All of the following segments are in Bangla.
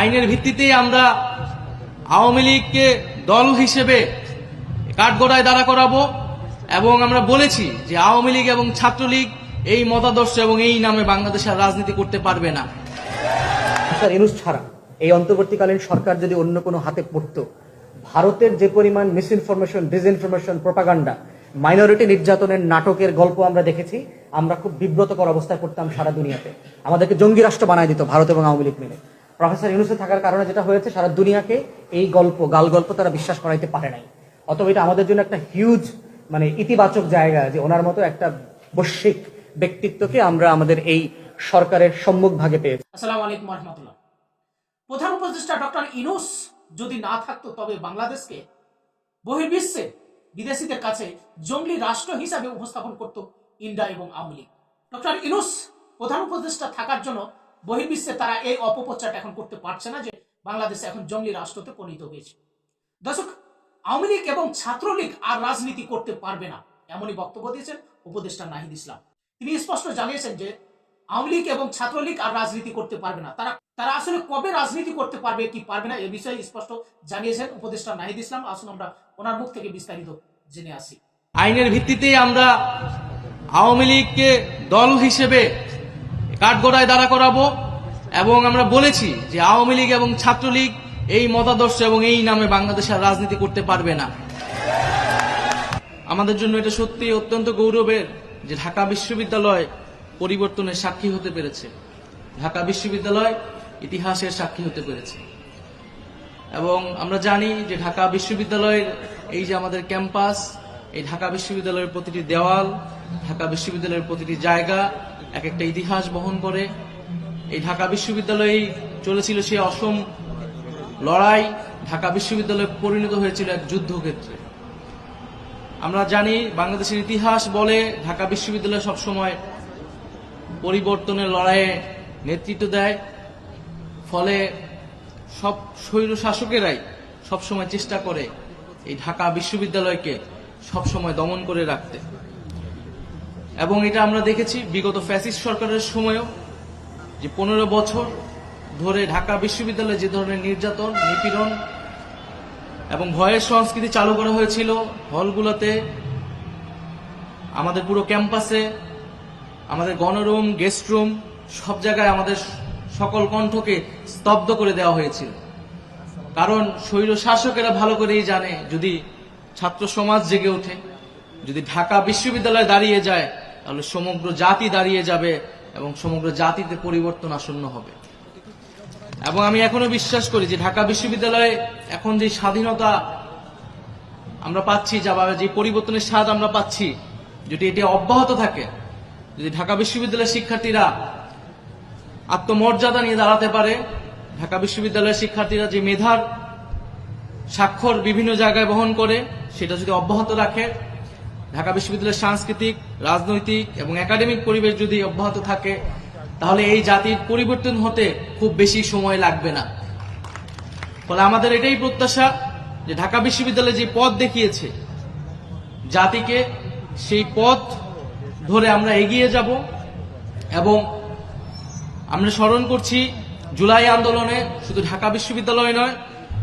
আইনের ভিত্তিতেই আমরা আওয়ামী লীগকে দল হিসেবে কাঠগড়ায় দাঁড়া করাবো এবং আমরা বলেছি যে আওয়ামী লীগ এবং ছাত্রলীগ এই মতাদর্শ এবং এই নামে বাংলাদেশের রাজনীতি করতে পারবে না। স্যার, ইনুস ছাড়া, এই অন্তর্বর্তীকালীন সরকার যদি অন্য কোনো হাতে পড়ত, ভারতের যে পরিমাণ মিসইনফরমেশন ডিসইনফরমেশন প্রপাগান্ডা মাইনরিটি নির্যাতনের নাটকের গল্প আমরা দেখেছি, আমরা খুব বিব্রতকর অবস্থায় পড়তাম সারা দুনিয়াতে। আমাদেরকে জঙ্গি রাষ্ট্র বানায় দিত ভারত এবং আওয়ামী লীগ মিলে। প্রফেসর ইউনুসে থাকার কারণে যেটা হয়েছে, সারা দুনিয়াকে এই গল্প, গাল গল্প তারা বিশ্বাস করাইতে পারে নাই। অতএব এটা আমাদের জন্য একটা হিউজ মানে ইতিবাচক জায়গা যে ওনার মতো একটা বৈশ্বিক ব্যক্তিত্বকে আমরা আমাদের এই সরকারের সম্মুখ ভাগে পেয়েছি। আসসালামু আলাইকুম প্রধান উপদেষ্টা ডক্টর ইনুস যদি না থাকতো, তবে বাংলাদেশকে বহির্বিশ্বে বিদেশিদের কাছে জঙ্গলি রাষ্ট্র হিসাবে উপস্থাপন করত ইন্ডিয়া এবং আওয়ামী লীগ। ডক্টর ইনুস প্রধান উপদেষ্টা থাকার জন্য বহির্বিশ্বে তারা এই অপপ্রচারটা এখন করতে পারছে না যে বাংলাদেশ এখন জঙ্গলি রাষ্ট্রতে পরিণত হয়েছে। দর্শক, আওয়ামী লীগ এবং ছাত্রলীগ আর রাজনীতি করতে পারবে না, এমনই বক্তব্য দিয়েছেন উপদেষ্টা নাহিদ ইসলাম। তিনি স্পষ্ট জানিয়েছেন যে আওয়ামী লীগ এবং ছাত্রলীগ আর রাজনীতি করতে পারবে না। তারা তারা আসলে কবে রাজনীতি করতে পারবে, কি পারবে না, এ বিষয়ে স্পষ্ট জানিয়েছেন উপদেষ্টা নাহিদ ইসলাম। আসুন আমরা ওনার মুখ থেকে বিস্তারিত জেনে আসি। আইনের ভিত্তিতেই আমরা আওয়ামী লীগকে দল হিসেবে কাঠগড়ায় দাঁড়া করাবো, এবং আমরা বলেছি যে আওয়ামী লীগ এবং ছাত্রলীগ এই মতাদর্শ এবং এই নামে বাংলাদেশের রাজনীতি করতে পারবে না। আমাদের জন্য এটা সত্যি অত্যন্ত গৌরবের যে ঢাকা বিশ্ববিদ্যালয় পরিবর্তনের সাক্ষী হতে পেরেছে। ঢাকা বিশ্ববিদ্যালয় ইতিহাসের সাক্ষী হতে পেরেছে। এবং আমরা জানি যে ঢাকা বিশ্ববিদ্যালয়ের এই যে আমাদের ক্যাম্পাস, এই ঢাকা বিশ্ববিদ্যালয়ের প্রতিটি দেওয়াল, ঢাকা বিশ্ববিদ্যালয়ের প্রতিটি জায়গা এক একটা ইতিহাস বহন করে। এই ঢাকা বিশ্ববিদ্যালয়েই চলেছিল সে অসম লড়াই। ঢাকা বিশ্ববিদ্যালয়ে পরিণত হয়েছিল এক যুদ্ধক্ষেত্রে। আমরা জানি বাংলাদেশের ইতিহাস বলে ঢাকা বিশ্ববিদ্যালয় সবসময় পরিবর্তনের লড়াইয়ে নেতৃত্ব দেয়। ফলে সব স্বৈর শাসকেরাই সবসময় চেষ্টা করে এই ঢাকা বিশ্ববিদ্যালয়কে সবসময় দমন করে রাখতে। এবং এটা আমরা দেখেছি বিগত ফ্যাসিস্ট সরকারের সময়ও, যে পনেরো বছর ধরে ঢাকা বিশ্ববিদ্যালয়ে যে ধরনের নির্যাতন, নিপীড়ন এবং ভয়ের সংস্কৃতি চালু করা হয়েছিল, হলগুলোতে আমাদের পুরো ক্যাম্পাসে, আমাদের গণরুম, গেস্ট রুম, সব জায়গায় আমাদের সকল কণ্ঠকে স্তব্ধ করে দেওয়া হয়েছিল। কারণ স্বৈর শাসকেরা ভালো করেই জানে, যদি ছাত্র সমাজ জেগে ওঠে, যদি ঢাকা বিশ্ববিদ্যালয়ে দাঁড়িয়ে যায় তাহলে সমগ্র জাতি দাঁড়িয়ে যাবে এবং সমগ্র জাতিতে পরিবর্তন আসন্ন হবে। এবং আমি এখনও বিশ্বাস করি যে ঢাকা বিশ্ববিদ্যালয়ে এখন যে স্বাধীনতা আমরা পাচ্ছি, যা যে পরিবর্তনের স্বাদ আমরা পাচ্ছি যদি এটি অব্যাহত থাকে, যদি ঢাকা বিশ্ববিদ্যালয়ের শিক্ষার্থীরা আত্মমর্যাদা নিয়ে দাঁড়াতে পারে, ঢাকা বিশ্ববিদ্যালয়ের শিক্ষার্থীরা যে মেধার স্বাক্ষর বিভিন্ন জায়গায় বহন করে, সেটা যদি অব্যাহত রাখে ঢাকা বিশ্ববিদ্যালয়ের সাংস্কৃতিক, রাজনৈতিক এবং একাডেমিক পরিবেশ যদি অব্যাহত থাকে, তাহলে এই জাতির পরিবর্তন হতে খুব বেশি সময় লাগবে না। ফলে আমাদের এটাই প্রত্যাশা যে ঢাকা বিশ্ববিদ্যালয় যে পথ দেখিয়েছে, জাতিকে সেই পথ ধরে আমরা এগিয়ে যাব এবং আমরা স্মরণ করছি, জুলাই আন্দোলনে শুধু ঢাকা বিশ্ববিদ্যালয় নয়,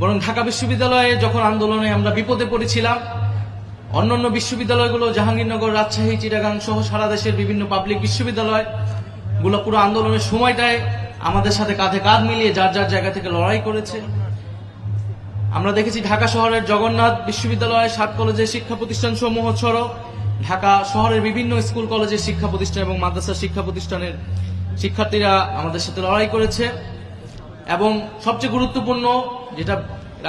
বরং ঢাকা বিশ্ববিদ্যালয়ে যখন আন্দোলনে আমরা বিপদে পড়েছিলাম অন্যান্য বিশ্ববিদ্যালয়গুলো, জাহাঙ্গীরনগর, রাজশাহী, চিটাগাং সহ সারা দেশের বিভিন্ন পাবলিক বিশ্ববিদ্যালয়, গুলো পুরো আন্দোলনের সময়টায় আমাদের সাথে কাঁধে কাঁধ মিলিয়ে যার যার জায়গা থেকে লড়াই করেছে। আমরা দেখেছি ঢাকা শহরের জগন্নাথ বিশ্ববিদ্যালয়, সাত কলেজের শিক্ষা প্রতিষ্ঠান সমূহ ছাড়াও ঢাকা শহরের বিভিন্ন স্কুল, কলেজের শিক্ষা প্রতিষ্ঠান এবং মাদ্রাসা শিক্ষা প্রতিষ্ঠানের শিক্ষার্থীরা আমাদের সাথে লড়াই করেছে। এবং সবচেয়ে গুরুত্বপূর্ণ, যেটা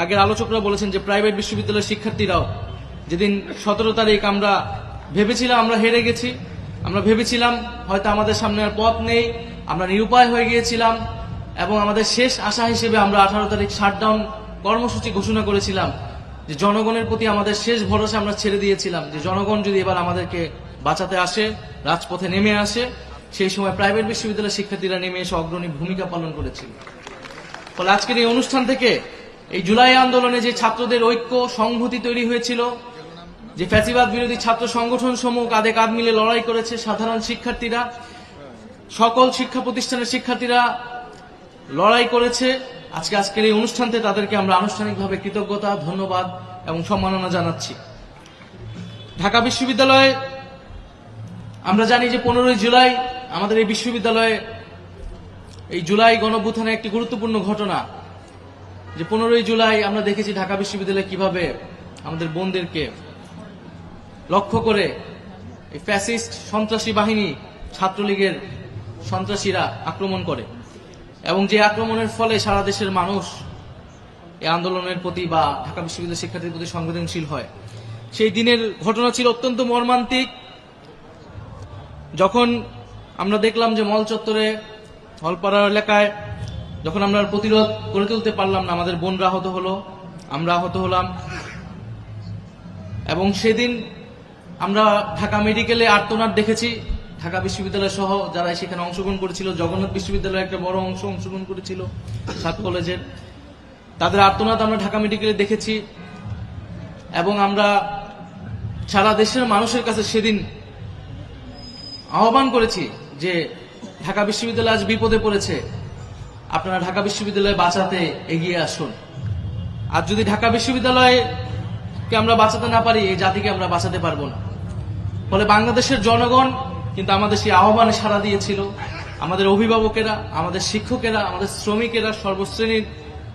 আগের আলোচকরা বলেছেন যে প্রাইভেট বিশ্ববিদ্যালয়ের শিক্ষার্থীরাও যেদিন সতেরো তারিখ আমরা ভেবেছিলাম আমরা হেরে গেছি, আমরা ভেবেছিলাম হয়তো আমাদের সামনে আর পথ নেই, আমরা নিরুপায় হয়ে গিয়েছিলাম এবং আমাদের শেষ আশা হিসেবে আমরা আঠারো তারিখ শাটডাউন কর্মসূচি ঘোষণা করেছিলাম যে জনগণের প্রতি আমাদের শেষ ভরসা আমরা ছেড়ে দিয়েছিলাম, যে জনগণ যদি এবার আমাদেরকে বাঁচাতে আসে, রাজপথে নেমে আসে, সেই সময় প্রাইভেট বিশ্ববিদ্যালয়ের শিক্ষার্থীরা নেমে এসে অগ্রণী ভূমিকা পালন করেছিল। ফলে আজকের এই অনুষ্ঠান থেকে এই জুলাই আন্দোলনে যে ছাত্রদের ঐক্য, সংহতি তৈরি হয়েছিল যে ফ্যাসিবাদ বিরোধী ছাত্র সংগঠন সমূহ কাঁধে কাঁধ মিলে লড়াই করেছে সাধারণ শিক্ষার্থীরা, সকল শিক্ষা প্রতিষ্ঠানের শিক্ষার্থীরা লড়াই করেছে। আজকে আজকের এই অনুষ্ঠানতে তাদেরকে আমরা আনুষ্ঠানিকভাবে কৃতজ্ঞতা, ধন্যবাদ এবং সম্মাননা জানাচ্ছি। ঢাকা বিশ্ববিদ্যালয়ে আমরা জানি যে পনেরোই জুলাই আমাদের এই বিশ্ববিদ্যালয়ে এই জুলাই গণভ্যুত্থানের একটি গুরুত্বপূর্ণ ঘটনা। যে পনেরোই জুলাই আমরা দেখেছি ঢাকা বিশ্ববিদ্যালয়ে কীভাবে আমাদের বোনদেরকে লক্ষ্য করে এই ফ্যাসিস্ট সন্ত্রাসী বাহিনী ছাত্রলীগের সন্ত্রাসীরা আক্রমণ করে। এবং যে আক্রমণের ফলে সারা দেশের মানুষ এই আন্দোলনের প্রতি বা ঢাকা বিশ্ববিদ্যালয়ের শিক্ষার্থীর প্রতি সংবেদনশীল হয়। সেই দিনের ঘটনা ছিল অত্যন্ত মর্মান্তিক। যখন আমরা দেখলাম যে মল চত্বরে হলপাড়া এলাকায় যখন আমরা প্রতিরোধ গড়ে তুলতে পারলাম না, আমাদের বোনরা আহত হলো, আমরা আহত হলাম। এবং সেদিন আমরা ঢাকা মেডিকেলে আর্তনাদ দেখেছি। ঢাকা বিশ্ববিদ্যালয় সহ যারা সেখানে অংশগ্রহণ করেছিল, জগন্নাথ বিশ্ববিদ্যালয়ের একটা বড় অংশ অংশগ্রহণ করেছিল সাত কলেজের। তাদের আর্তনাদ আমরা ঢাকা মেডিকেলে দেখেছি এবং আমরা সারা দেশের মানুষের কাছে সেদিন আহ্বান করেছি যে ঢাকা বিশ্ববিদ্যালয় আজ বিপদে পড়েছে। আপনারা ঢাকা বিশ্ববিদ্যালয় বাঁচাতে এগিয়ে আসুন। আর যদি ঢাকা বিশ্ববিদ্যালয়কে আমরা বাঁচাতে না পারি, এই জাতিকে আমরা বাঁচাতে পারব না। ফলে বাংলাদেশের জনগণ কিন্তু আমাদের সেই আহ্বানে সাড়া দিয়েছিল। আমাদের অভিভাবকেরা, আমাদের শিক্ষকেরা, আমাদের শ্রমিকেরা, সর্বশ্রেণীর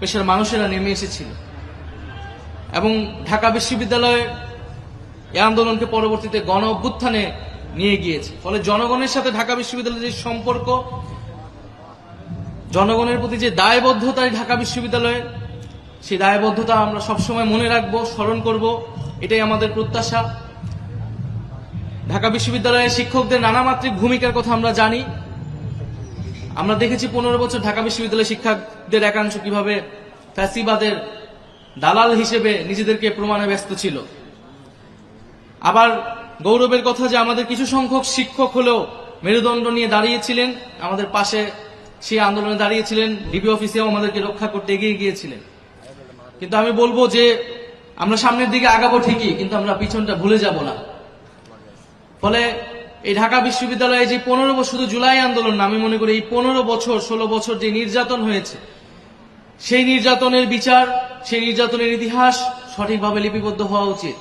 পেশার মানুষেরা নেমে এসেছিল। এবং ঢাকা বিশ্ববিদ্যালয়ে এই আন্দোলনকে পরবর্তীতে গণ অভ্যুত্থানে নিয়ে গিয়েছে। ফলে জনগণের সাথে ঢাকা বিশ্ববিদ্যালয়ের যে সম্পর্ক, জনগণের প্রতি যে দায়বদ্ধতা ঢাকা বিশ্ববিদ্যালয়ে, সেই দায়বদ্ধতা আমরা সবসময় মনে রাখব, স্মরণ করব। এটাই আমাদের প্রত্যাশা। ঢাকা বিশ্ববিদ্যালয়ের শিক্ষকদের নানামাত্রিক ভূমিকার কথা আমরা জানি। আমরা দেখেছি পনেরো বছর ঢাকা বিশ্ববিদ্যালয়ের শিক্ষকদের একাংশ কীভাবে ফ্যাসিবাদের দালাল হিসেবে নিজেদেরকে প্রমাণে ব্যস্ত ছিল। আবার গৌরবের কথা যে আমাদের কিছু সংখ্যক শিক্ষক হলেও মেরুদণ্ড নিয়ে দাঁড়িয়েছিলেন, আমাদের পাশে সেই আন্দোলনে দাঁড়িয়েছিলেন, ডিবি অফিসেও আমাদেরকে রক্ষা করতে এগিয়ে গিয়েছিলেন। কিন্তু আমি বলব যে আমরা সামনের দিকে আগাবো ঠিকই, কিন্তু আমরা পিছনটা ভুলে যাব না। ফলে এই ঢাকা বিশ্ববিদ্যালয়ে যে পনেরো বছর, শুধু জুলাই আন্দোলন আমি মনে করি এই পনেরো বছর, ষোলো বছর যে নির্যাতন হয়েছে, সেই নির্যাতনের বিচার, সেই নির্যাতনের ইতিহাস সঠিকভাবে লিপিবদ্ধ হওয়া উচিত।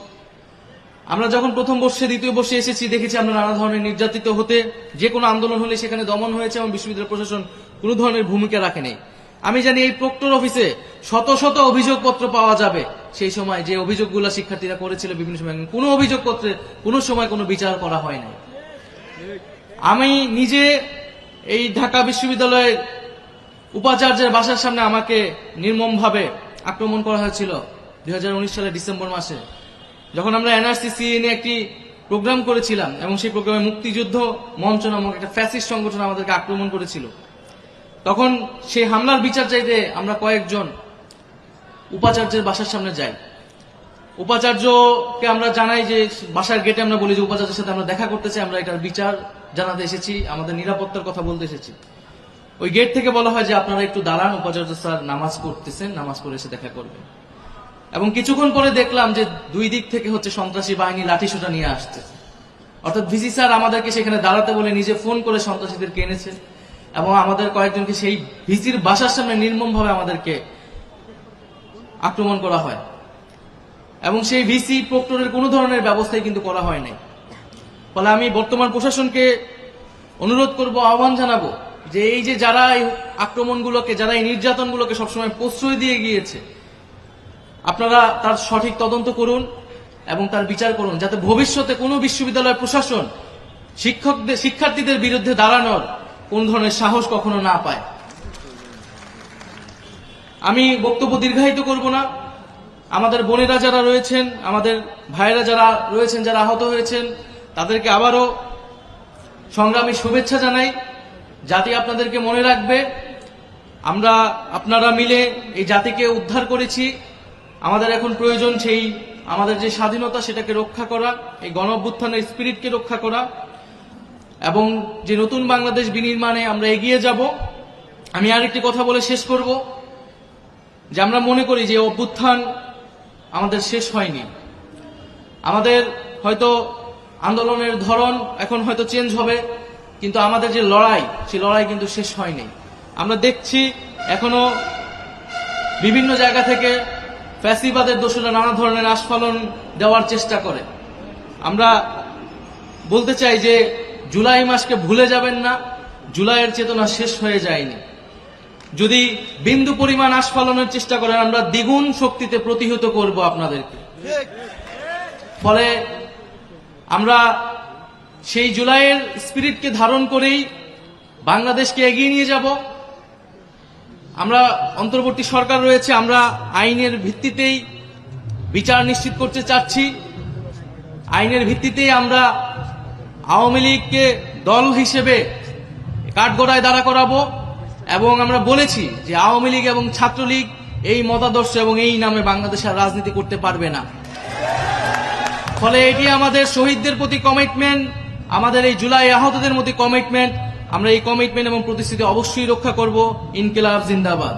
আমরা যখন প্রথম বর্ষে, দ্বিতীয় বর্ষে এসেছি, দেখেছি আমরা নানা ধরনের নির্যাতিত হতে, যে কোনো আন্দোলন হলে সেখানে দমন হয়েছে এবং বিশ্ববিদ্যালয় প্রশাসন কোনো ধরনের ভূমিকা রাখেনি। আমি জানি এই প্রক্টর অফিসে শত শত অভিযোগপত্র পাওয়া যাবে। সেই সময় যে অভিযোগগুলো শিক্ষার্থীরা করেছিল বিভিন্ন সময়, কোনো অভিযোগ করতে কোনো সময় কোনো বিচার করা হয় নাই। আমি নিজে এই ঢাকা বিশ্ববিদ্যালয়ের উপাচার্যের বাসার সামনে আমাকে নির্মমভাবে আক্রমণ করা হয়েছিল দুই হাজার উনিশ সালের ডিসেম্বর মাসে। যখন আমরা এনআরসিসি নিয়ে একটি প্রোগ্রাম করেছিলাম এবং সেই প্রোগ্রামে মুক্তিযুদ্ধ মঞ্চ নামক একটা ফ্যাসিস্ট সংগঠন আমাদেরকে আক্রমণ করেছিল, তখন সেই হামলার বিচার চাইতে আমরা কয়েকজন উপাচার্যের বাসার সামনে যাই। উপাচার্যকে আমরা জানাই যে, বাসার গেটে আমরা বলি যে, উপাচার্যের সাথে আমরা দেখা করতে চাই, আমরা এটার বিচার জানাতে এসেছি, আমাদের নিরাপত্তার কথা বলতে এসেছি। ওই গেট থেকে বলা হয় যে, আপনারা একটু দাঁড়ান, উপাচার্য স্যার নামাজ পড়তেছেন, নামাজ পড়ে এসে দেখা করবেন। এবং কিছুক্ষণ পরে দেখলাম যে, দুই দিক থেকে হচ্ছে সন্ত্রাসী বাহিনী লাঠিসোঁটা নিয়ে আসছে। অর্থাৎ ভিসি স্যার আমাদেরকে সেখানে দাঁড়াতে বলে নিজে ফোন করে সন্ত্রাসীদেরকে এনেছে এবং আমাদের কয়েকজনকে সেই ভিসির বাসার সামনে নির্মমভাবে আমাদেরকে আক্রমণ করা হয়। এবং সেই ভিসি প্রক্টরের কোনো ধরনের ব্যবস্থাই কিন্তু করা হয় নাই। ফলে আমি বর্তমান প্রশাসনকে অনুরোধ করব, আহ্বান জানাব যে এই যে যারা এই আক্রমণগুলোকে, যারা এই নির্যাতনগুলোকে সবসময় প্রশ্রয় দিয়ে গিয়েছে, আপনারা তার সঠিক তদন্ত করুন এবং তার বিচার করুন, যাতে ভবিষ্যতে কোনো বিশ্ববিদ্যালয় প্রশাসন শিক্ষকদের, শিক্ষার্থীদের বিরুদ্ধে দাঁড়ানোর কোন ধরনের সাহস কখনো না পায়। আমি বক্তব্য দীর্ঘায়িত করব না। আমাদের বোনেরা যারা রয়েছেন, আমাদের ভাইয়েরা যারা রয়েছেন, যারা আহত হয়েছেন, তাদেরকে আবারও সংগ্রামী শুভেচ্ছা জানাই। জাতি আপনাদেরকে মনে রাখবে, আমরা, আপনারা মিলে এই জাতিকে উদ্ধার করেছি। আমাদের এখন প্রয়োজন সেই, আমাদের যে স্বাধীনতা সেটাকে রক্ষা করা, এই গণ অভ্যুত্থানের স্পিরিটকে রক্ষা করা। এবং যে নতুন বাংলাদেশ বিনির্মাণে আমরা এগিয়ে যাব, আমি আরেকটি কথা বলে শেষ করব। যে আমরা মনে করি যে অভ্যুত্থান আমাদের শেষ হয়নি। আমাদের হয়তো আন্দোলনের ধরন এখন হয়তো চেঞ্জ হবে, কিন্তু আমাদের যে লড়াই, সেই লড়াই কিন্তু শেষ হয়নি। আমরা দেখছি এখনও বিভিন্ন জায়গা থেকে ফ্যাসিবাদের দোষরা নানা ধরনের আস্ফালন দেওয়ার চেষ্টা করে। আমরা বলতে চাই যে জুলাই মাসকে ভুলে যাবেন না, জুলাইয়ের চেতনা শেষ হয়ে যায়নি। যদি বিন্দু পরিমাণ আস্ফালনের চেষ্টা করেন, আমরা দ্বিগুণ শক্তিতে প্রতিহত করব আপনাদেরকে। ফলে আমরা সেই জুলাইয়ের স্পিরিটকে ধারণ করেই বাংলাদেশকে এগিয়ে নিয়ে যাব। আমরা অন্তর্বর্তী সরকার রয়েছে, আমরা আইনের ভিত্তিতেই বিচার নিশ্চিত করতে চাচ্ছি। আইনের ভিত্তিতেই আমরা আওয়ামী লীগকে দল হিসেবে কাঠগড়ায় দাঁড়া করাবো। এবং আমরা বলেছি যে আওয়ামী লীগ এবং ছাত্রলীগ এই মতাদর্শ এবং এই নামে বাংলাদেশের রাজনীতি করতে পারবে না। ফলে এটি আমাদের শহীদদের প্রতি কমিটমেন্ট আমাদের এই জুলাই আহতদের প্রতি কমিটমেন্ট আমরা এই কমিটমেন্ট এবং প্রতিশ্রুতি অবশ্যই রক্ষা করব ইনকিলাব জিন্দাবাদ।